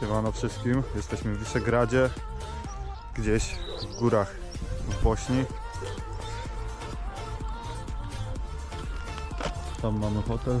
Siemano wszystkim, jesteśmy w Wyszegradzie, gdzieś w górach w Bośni. Tam mamy hotel.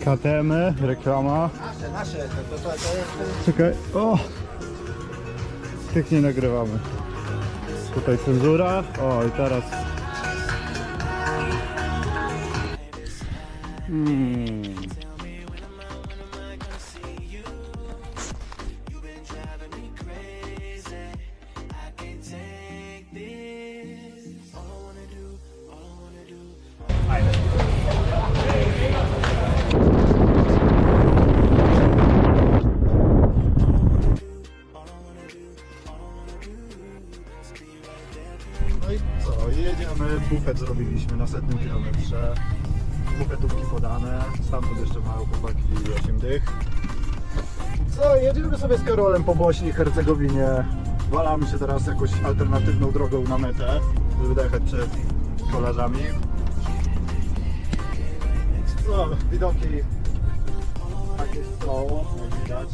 KTM, reklama. Nasze, nasze, to, to. Czekaj, o! Pięknie nagrywamy. Tutaj cenzura. O, i teraz. Mm. Bufetówki podane, stamtąd jeszcze mają chłopaki 8 dych. Co, jedziemy sobie z Karolem po Bośni i Hercegowinie. Walamy się teraz jakąś alternatywną drogą na metę, żeby dojechać przed kolarzami. Co, widoki takie są, jak widać.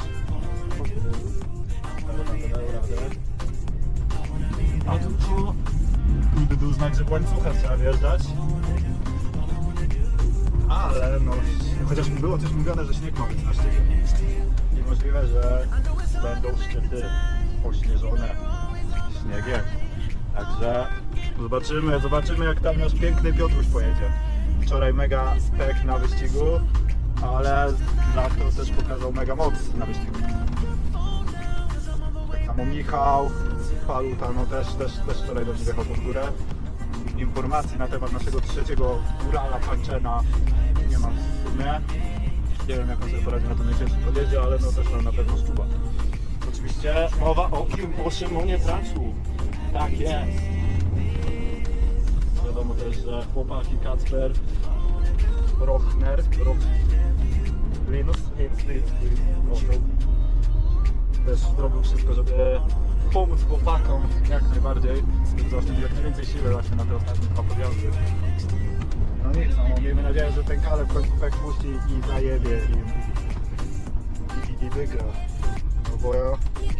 A tu tu Kurde, był znak, że w łańcucha trzeba wjeżdżać. Ale no, chociaż było coś mówione, że śnieg ma być na szczycie. I możliwe, że będą szczyty ośnieżone śniegiem. Także zobaczymy, zobaczymy jak tam nasz piękny Piotruś pojedzie. Wczoraj mega spek na wyścigu, ale za to też pokazał mega moc na wyścigu. Tak samo Michał, Paluta, no też, też, też wczoraj dobrze wjechał pod górę. Informacji na temat naszego trzeciego górala Panczena nie mam w sumie. Nie wiem jak on sobie poradzi na tym najcięższym podjeździe, ale no też mam na pewno szczuba. Oczywiście mowa o kim? O Szymonie Traczu. Tak jest. Wiadomo też, że chłopaki Kacper, Rochner, Roch... Linus, Linus, Linus, Linus, też zrobił wszystko, żeby pomóc chłopakom jak najbardziej, zaoszczędzić jak najwięcej siły właśnie na te ostatnie dwa podjazdy. No nic, no, miejmy nadzieję, że ten Kaleb w końcu pek puści i zajebie i, i, i, i wygra. No bo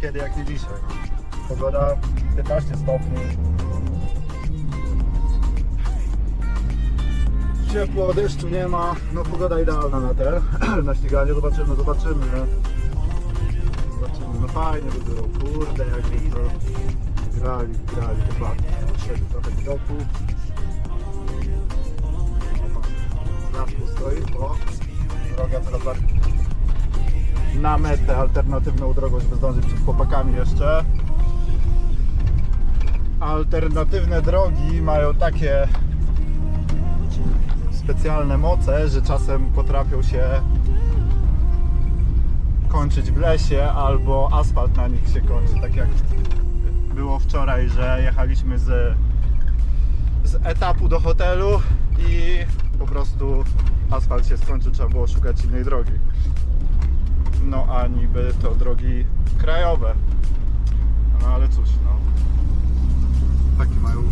kiedy jak nie dzisiaj. Pogoda 15 stopni. Ciepło, deszczu nie ma, no pogoda idealna na te, na ściganie, zobaczymy, zobaczymy. nie? No fajnie by było, kurde jakby to grali, grali chłopaki. Szedł trochę. Las tu stoi, o, droga bardziej na metę alternatywną drogą, żeby zdążyć przed chłopakami jeszcze. Alternatywne drogi mają takie specjalne moce, że czasem potrafią się kończyć w lesie albo asfalt na nich się kończy, tak jak było wczoraj, że jechaliśmy z, z etapu do hotelu i po prostu asfalt się skończył, trzeba było szukać innej drogi. No a niby to drogi krajowe. No ale cóż, no. Takie mają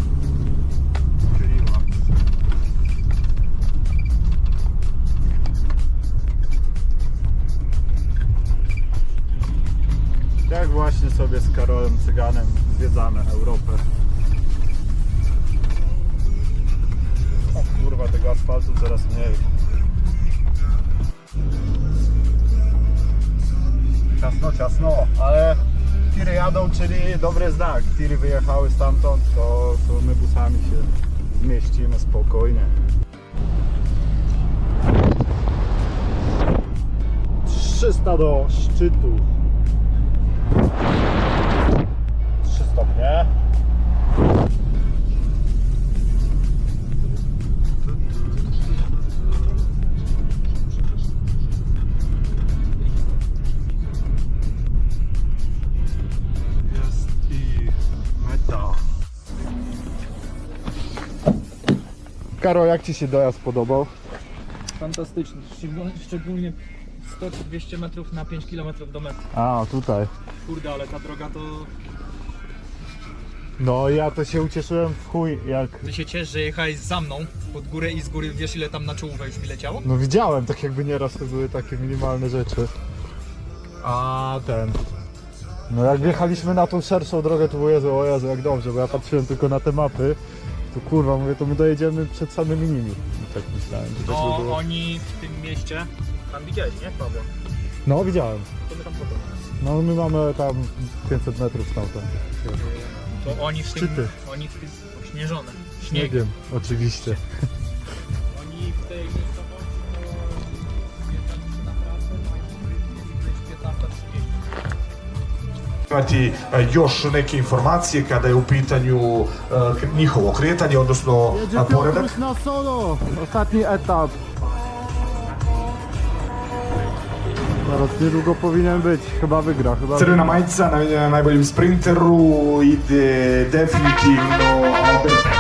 Tak właśnie sobie z Karolem Cyganem zwiedzamy Europę. O kurwa, tego asfaltu coraz mniej. Ciasno, ciasno, ale tiry jadą, czyli dobry znak. Tiry wyjechały stamtąd, to, to my busami się zmieścimy spokojnie. 300 do szczytu. 3 stopnie. Jest i metal. Karol, jak Ci się dojazd podobał? Fantastyczny, szczególnie 100-200 metrów na 5 km do metry. A, tutaj. Kurde, ale ta droga to... No ja to się ucieszyłem w chuj, jak... Ty się ciesz, że jechałeś za mną pod górę i z góry wiesz ile tam na czołówę już mi leciało? No widziałem, tak jakby nieraz to były takie minimalne rzeczy. A ten... No jak wjechaliśmy na tą szerszą drogę, to było Jezu, o Jezu, jak dobrze, bo ja patrzyłem tylko na te mapy. To kurwa, mówię, to my dojedziemy przed samymi nimi. I tak myślałem, że by No było. oni w tym mieście... Tam widziałeś, nie Paweł? No widziałem. To my tam potem. No my mamy tam 500 metrów stamtąd. To oni w tym... Szczyty. Oni w tym... Śnieżone. Nie Śnieg. wiem, oczywiście. Oni w tej miejscowości to wjeżdżaliśmy na pracę, no i 15.30. imati još neke informacije kada je u pitanju e, njihovo kretanje, odnosno poredak. na solo! Ostatni etap. Zaraz niedługo powinien być, chyba wygra, chyba Crvena majica namijenjena najboljem sprinteru ide definitivno. Albert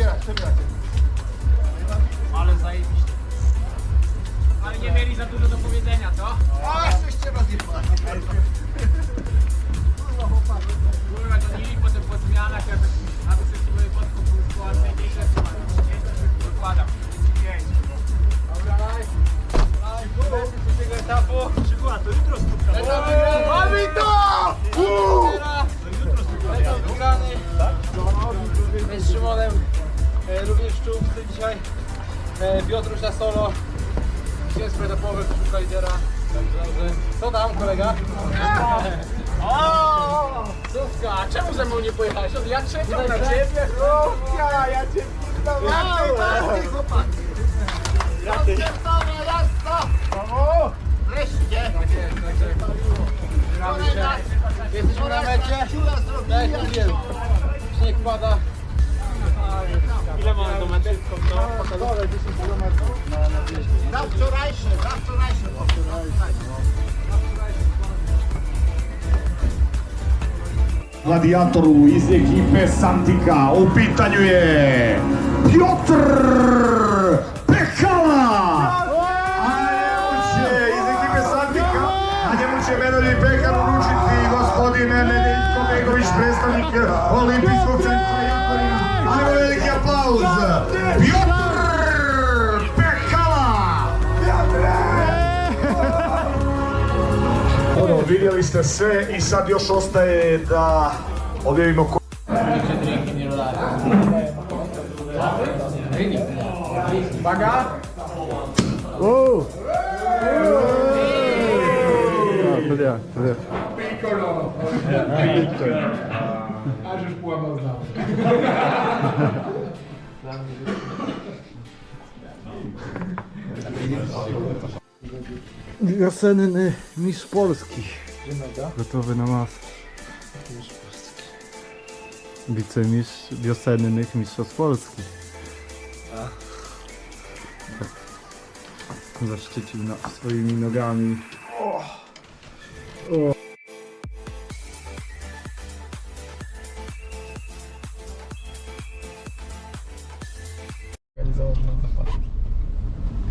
Przebierać, przebieracie. Ale zajebiście. Ale nie mieli za dużo do powiedzenia, co? A, żeście. Kurwa chłopaki. Kurwa, gonili potem po zmianach, aby, aby ładniejsze. Dokładam. Pięć. Dobra, daj. Daj, kurwa, z trzeciego etapu. Przykład, to jutro spotkamy. Mamy to! Uuu! Etap wygrany. My z Szymonem e, również w czołówce dzisiaj. E, Piotruś na solo. Jest etapowy, szuka lidera. Także, co tam kolega? O! Sówka, a czemu ze mną nie pojechałeś? Ja czekam na ciebie. Ja, ja cię pindowałem. chłopaki. Koncertowe jazda! O! Wreszcie! Tak jest, gramy się. Jesteśmy na mecie. Ciula do Medelko, do Pokazowej 10 km na, na wjeździe. Za wczorajszy, za wczorajszy. Za wczorajszy, Gladijatoru iz ekipe Santika u pitanju je Piotr vidjeli ste sve i sad još ostaje da objavimo ko... Oh! Très bien. Wiosenny mistrz Polski. Gotowy na mas. Wicemistrz wiosennych mistrzostw Polski. Zaszczycił nas swoimi nogami. i założoną zapadę.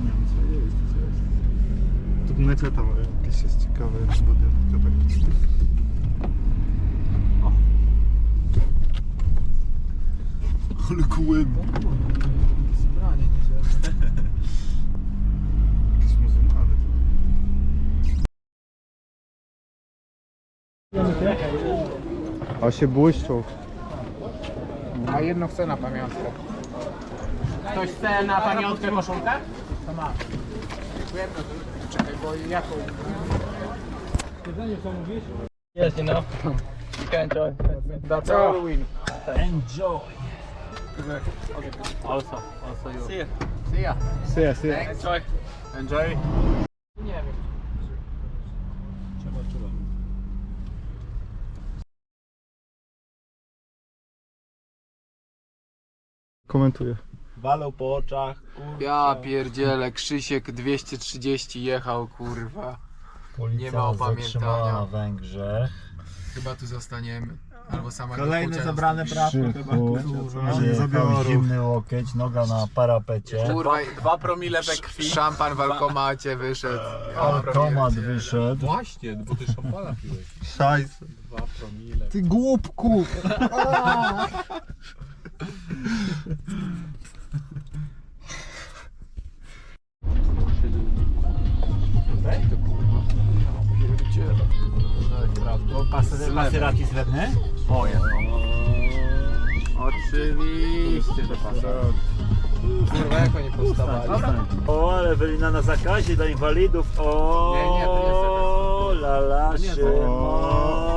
Nie wiem co jest, co jest. Tu meczeta ma jakieś jest ciekawe budynek. O. Ale gołębi. Zbranie nieziemne. Jakieś muzułmany. A się błyszczą. A jedno chcę na pamiątkę. Ktoś chce na pamiątkę koszulkę? To ma. Czekaj, bo jaką? Jedzenie co mówisz? Yes, you know. Enjoy. That's all we win. Enjoy. Also, also you. See ya. See ya. Syja, syja. Enjoy. Enjoy. Nie wiem. Trzeba. Komentuję. Walą po oczach. Ja pierdzielę, Krzysiek 230 jechał, kurwa. Nie ma opamiętania. na Węgrzech. Chyba tu zostaniemy. Albo sama Kolejne zabrane prawko chyba zabiorą. Zimny łokieć, noga na parapecie. Kurwa, dwa promile we krwi. Szampan w alkomacie wyszedł. Pierdzielę. wyszedł. Właśnie, bo ty szampana piłeś. Szajs. Dwa promile. Ty głupku! Maserati srebrny? Oczywiście, że pasuje. Kurwa, jak oni powstawali? O, ale Ewelina na zakazie dla inwalidów. O, Nie, nie, to nie la la Szymon.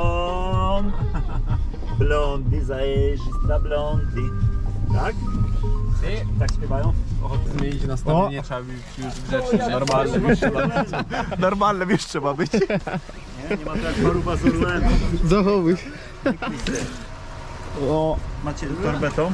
Blondi, zajrzysta blondi. Tak? Tak śpiewają? Zmienić nastawienie, trzeba być już trzeba być. Normalne wiesz, trzeba być. Nie, nie ma to jak paruba z Orlenu. Zachowuj. O, Macie torbetą?